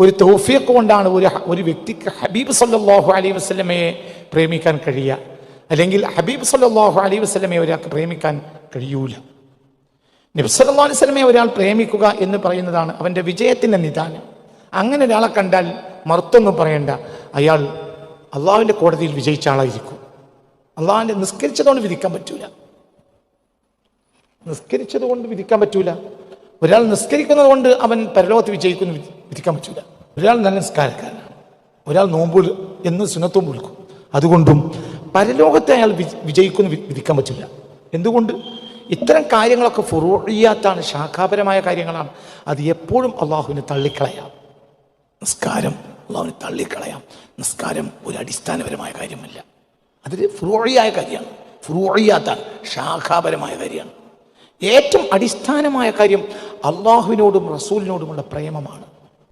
ഒരു തൗഫീഖ് കൊണ്ടാണ് ഒരു ഒരു വ്യക്തിക്ക് ഹബീബ് സല്ലാഹു അലൈ വസ്ലമയെ പ്രേമിക്കാൻ കഴിയുക അല്ലെങ്കിൽ ഹബീബ് സല്ലാഹു അലൈ വസ്ലമയെ ഒരാൾക്ക് പ്രേമിക്കാൻ കഴിയൂല. നബി സല്ലല്ലാഹു അലൈഹി വസല്ലമയെ ഒരാൾ പ്രേമിക്കുക എന്ന് പറയുന്നതാണ് അവന്റെ വിജയത്തിന്റെ നിദാനം. അങ്ങനെ ഒരാളെ കണ്ടാൽ മറുത്തൊന്നും പറയണ്ട. അയാൾ അള്ളാഹുവിന്റെ കോടതിയിൽ വിജയിച്ച ആളായിരിക്കും. അള്ളാഹിന്റെ നിസ്കരിച്ചതുകൊണ്ട് വിധിക്കാൻ പറ്റൂല. നിസ്കരിച്ചത് കൊണ്ട് വിധിക്കാൻ പറ്റൂല. ഒരാൾ നിസ്കരിക്കുന്നത് കൊണ്ട് അവൻ പരലോകത്ത് വിജയിക്കുന്നു. വിധിക്കാൻ പറ്റില്ല ഒരാൾ നല്ല നിസ്കാരക്കാരനാണ്. ഒരാൾ നോമ്പ് എന്ന് സുനത്വം കൊടുക്കും അതുകൊണ്ടും പരലോകത്തെ അയാൾ വിജയിക്കുന്നു വിധിക്കാൻ പറ്റില്ല എന്തുകൊണ്ട്? ഇത്തരം കാര്യങ്ങളൊക്കെ ഫുറോഴിയാത്താണ് ശാഖാപരമായ കാര്യങ്ങളാണ്. അത് എപ്പോഴും അള്ളാഹുവിനെ തള്ളിക്കളയാം. നിസ്കാരം അള്ളാഹുവിനെ തള്ളിക്കളയാം. നിസ്കാരം ഒരു അടിസ്ഥാനപരമായ കാര്യമല്ല. അതൊരു ഫുറോഴിയായ കാര്യമാണ്. ഫുറോഴിയാത്താണ് ശാഖാപരമായ കാര്യമാണ്. ഏറ്റവും അടിസ്ഥാനമായ കാര്യം അള്ളാഹുവിനോടും റസൂലിനോടുമുള്ള പ്രേമമാണ്.